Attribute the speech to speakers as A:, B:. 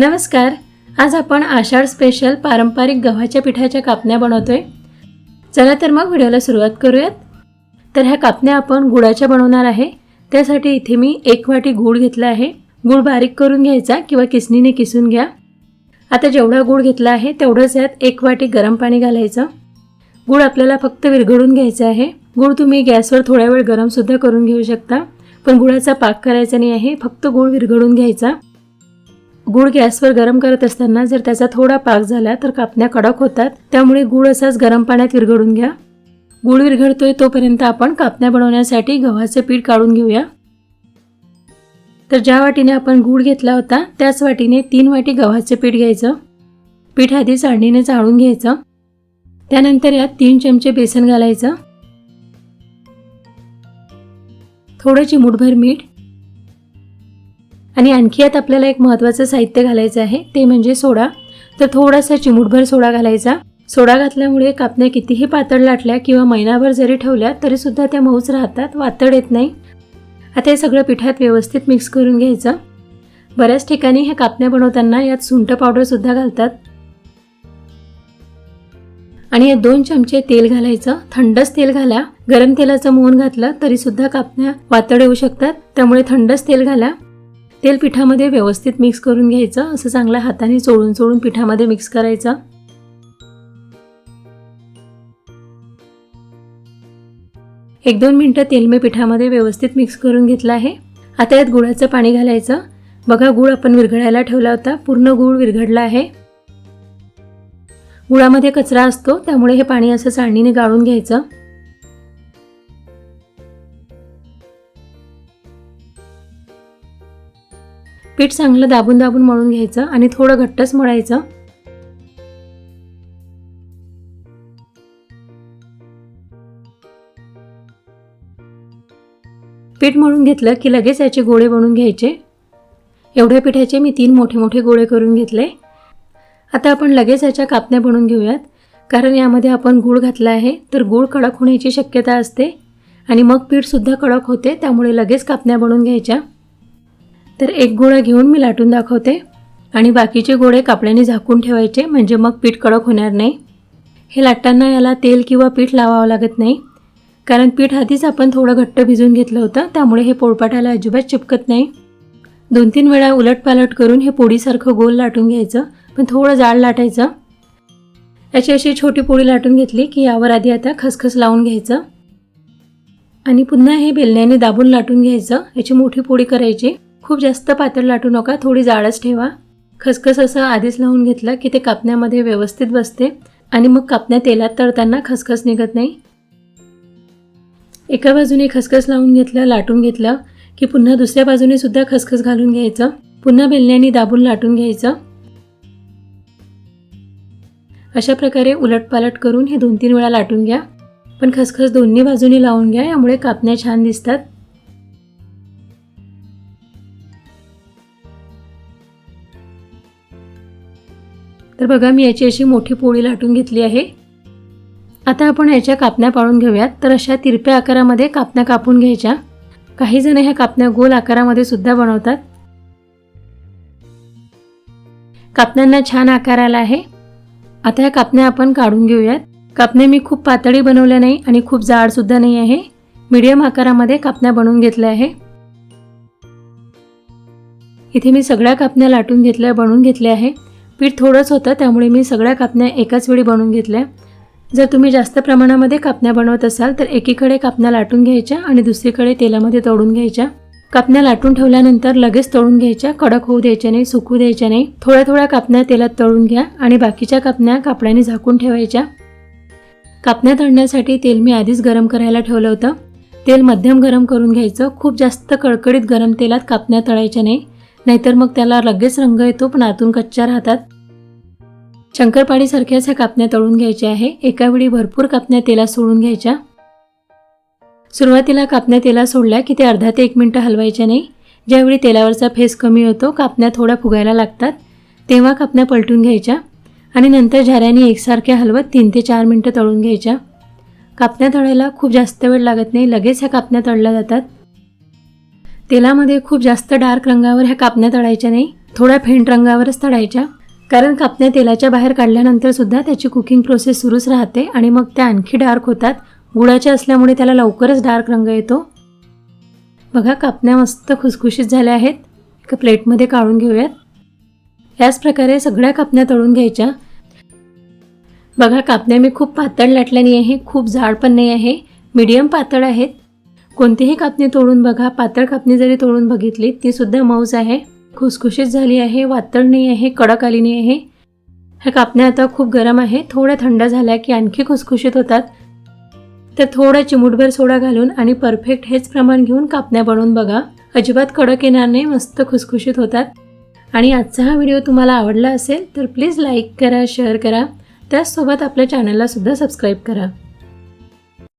A: नमस्कार. आज आपण आषाढ स्पेशल पारंपरिक गव्हाच्या पिठाच्या कापण्या बनवतोय. चला तर मग व्हिडिओला सुरुवात करूयात. तर ह्या कापण्या आपण गुळाच्या बनवणार आहे. त्यासाठी इथे मी एक वाटी गूळ घेतला आहे. गूळ बारीक करून घ्यायचा किंवा किसणीने किसून घ्या. आता जेवढा गूळ घेतला आहे तेवढंच यात एक वाटी गरम पाणी घालायचं. गूळ आपल्याला फक्त विरघळून घ्यायचं आहे. गूळ तुम्ही गॅसवर थोड्या वेळ गरमसुद्धा करून घेऊ शकता. पण गुळाचा पाक करायचा नाही आहे. फक्त गूळ विरघळून घ्यायचा. गूळ गॅसवर गरम करत असताना जर त्याचा थोडा पाक झाला तर कापण्या कडक होतात. त्यामुळे गूळ असाच गरम पाण्यात विरघळून घ्या. गूळ विरघडतोय तोपर्यंत आपण कापण्या बनवण्यासाठी गव्हाचं पीठ काढून घेऊया. तर ज्या वाटीने आपण गूळ घेतला होता त्याच वाटीने तीन वाटी गव्हाचं पीठ घ्यायचं. पीठ आधी चाळणीने चाळून घ्यायचं. त्यानंतर यात तीन चमचे बेसन घालायचं. थोडं चिमूटभर मीठ आणि आणखी यात आपल्याला एक महत्त्वाचं साहित्य घालायचं आहे ते म्हणजे सोडा. तर थोडासा चिमूटभर सोडा घालायचा. सोडा घातल्यामुळे कापण्या कितीही पातळ लाटल्या किंवा महिनाभर जरी ठेवल्या तरीसुद्धा त्या मऊच राहतात वातड येत नाही. आता हे सगळं पिठात व्यवस्थित मिक्स करून घ्यायचं. बऱ्याच ठिकाणी ह्या कापण्या बनवताना यात सुंठ पावडरसुद्धा घालतात. आणि यात दोन चमचे तेल घालायचं. थंडच तेल घाला. गरम तेलाचं मोहन घातलं तरीसुद्धा कापण्या वातड येऊ शकतात. त्यामुळे थंडच तेल घाला. तेल पिठामध्ये व्यवस्थित मिक्स करून घ्यायचं. असं चांगल्या हाताने चोळून चोळून पिठामध्ये मिक्स करायचं. एक दोन मिनटं तेल मी पिठामध्ये व्यवस्थित मिक्स करून घेतलं आहे. आता यात गुळाचं पाणी घालायचं. बघा गुळ आपण विरघळायला ठेवला होता. पूर्ण गुळ विरघडला आहे. गुळामध्ये कचरा असतो त्यामुळे हे पाणी असं चाळणीने गाळून घ्यायचं. पीठ चांगलं दाबून दाबून मळून घ्यायचं आणि थोडं घट्टच मळायचं. पीठ मळून घेतलं की लगेच याचे गोळे बनवून घ्यायचे. एवढ्या पिठाचे मी तीन मोठे मोठे गोळे करून घेतले. आता आपण लगेच याच्या कापण्या बनवून घेऊयात. कारण यामध्ये आपण गूळ घातला आहे तर गूळ कडक होण्याची शक्यता असते. आणि मग पीठसुद्धा कडक होते त्यामुळे लगेच कापण्या बनवून घ्यायच्या. तर एक गोळा घेऊन मी लाटून दाखवते. आणि बाकीचे गोळे कापड्याने झाकून ठेवायचे म्हणजे मग पीठ कडक होणार नाही. हे लाटताना याला तेल किंवा पीठ लावावं लागत नाही. कारण पीठ आधीच आपण थोडं घट्ट भिजून घेतलं होतं त्यामुळे हे पोळपाटाला अजिबात चिपकत नाही. दोन तीन वेळा उलटपालट करून हे पोळीसारखं गोल लाटून घ्यायचं पण थोडं जाड लाटायचं. याची अशी छोटी पोळी लाटून घेतली की यावर आधी आता खसखस लावून घ्यायचं. आणि पुन्हा हे बेलण्याने दाबून लाटून घ्यायचं याची मोठी पोळी करायची. खूप जास्त पातळ लाटू नका थोडी जाडच ठेवा. खसखस असं आधीच लावून घेतलं की ते कापण्यामध्ये व्यवस्थित बसते आणि मग कापण्या तेलात तळताना खसखस निघत नाही. एका बाजूने खसखस लावून घेतलं लाटून घेतलं की पुन्हा दुसऱ्या बाजूने सुद्धा खसखस घालून घ्यायचं. पुन्हा बेलण्याने दाबून लाटून घ्यायचं. अशा प्रकारे उलटपालट करून हे दोन तीन वेळा लाटून घ्या. पण खसखस दोन्ही बाजूने लावून घ्या यामुळे कापण्या छान दिसतात. तर बघा मी याची अशी मोठी पोळी लाटून घेतली आहे. आता आपण याच्या कापण्या पाळून घेऊयात. तर अशा तिरप्या आकारामध्ये कापण्या कापून घ्यायच्या. काही जण ह्या कापण्या गोल आकारामध्ये सुद्धा बनवतात. कापण्यांना छान आकार आला आहे. आता ह्या कापण्या आपण काढून घेऊयात. कापण्या मी खूप पातळी बनवल्या नाही आणि खूप जाडसुद्धा नाही आहे. मीडियम आकारामध्ये कापण्या बनवून घेतल्या आहे. इथे मी सगळ्या कापण्या लाटून घेतल्या बनवून घेतल्या आहे. पीठ थोडंच होतं त्यामुळे मी सगळ्या कापण्या एकाच वेळी बनवून घेतल्या. जर तुम्ही जास्त प्रमाणामध्ये कापण्या बनवत असाल तर एकीकडे कापण्या लाटून घ्यायच्या आणि दुसरीकडे तेलामध्ये तळून घ्यायच्या. कापण्या लाटून ठेवल्यानंतर लगेच तळून घ्यायच्या कडक होऊ द्यायच्या नाही सुकू द्यायच्या नाही. थोड्या थोड्या कापण्या तेलात तळून घ्या आणि बाकीच्या कापण्या कापड्याने झाकून ठेवायच्या. कापण्या तळण्यासाठी तेल मी आधीच गरम करायला ठेवलं होतं. तेल मध्यम गरम करून घ्यायचं खूप जास्त कडकडीत गरम तेलात कापण्या तळायच्या नाही. नाहीतर मग त्याला लगेच रंग येतो पण आतून कच्च्या राहतात. शंकरपाळीसारख्याच ह्या कापण्या तळून घ्यायच्या आहे. एका वेळी भरपूर कापण्या तेलात सोडून घ्यायच्या. सुरुवातीला कापण्या तेलात सोडल्या की ते अर्धा ते एक मिनटं हलवायच्या नाही. ज्यावेळी तेलावरचा फेस कमी होतो कापण्या थोड्या फुगायला लागतात. तेव्हा कापण्या पलटून घ्यायच्या आणि नंतर झाऱ्याने एकसारख्या हलवत तीन ते चार मिनटं तळून घ्यायच्या. कापण्या तळायला खूप जास्त वेळ लागत नाही. लगेच ह्या कापण्या तळल्या जातात. तेलामध्ये खूप जास्त डार्क रंगावर ह्या कापण्या तळायच्या नाही थोड्या फेंट रंगावरच तळायच्या. कारण कापण्या तेलाच्या बाहेर काढल्यानंतर सुद्धा त्याची कुकिंग प्रोसेस सुरूच राहते आणि मग त्या आणखी डार्क होतात. गुळाच्या असल्यामुळे त्याला लवकरच डार्क रंग येतो. बघा कापण्या मस्त खुसखुशीत झाल्या आहेत. एका प्लेटमध्ये काढून घेऊयात. याच प्रकारे सगळ्या कापण्या तळून घ्यायच्या. बघा कापण्या मी खूप पातळ लाटल्या नाही आहे खूप जाड पण नाही आहे मीडियम पातळ आहेत. कोणतीही कापणी तोडून बघा. पातळ कापणी जरी तोडून बघितली ती सुद्धा मऊज आहे. खुसखुशीत झाली आहे वातळ नाही आहे कडक आली नाही आहे. ह्या कापण्या आता खूप गरम आहे. थोड्या थंड झाल्या की आणखी खुसखुशीत होतात. तर थोडा चिमूटभर सोडा घालून आणि परफेक्ट हेच प्रमाण घेऊन कापण्या बनवून बघा. अजिबात कडक येणार नाही मस्त खुसखुशीत होतात. आणि आजचा हा व्हिडिओ तुम्हाला आवडला असेल तर प्लीज लाईक करा शेअर करा. त्याचसोबत आपल्या चॅनलला सुद्धा सबस्क्राईब करा.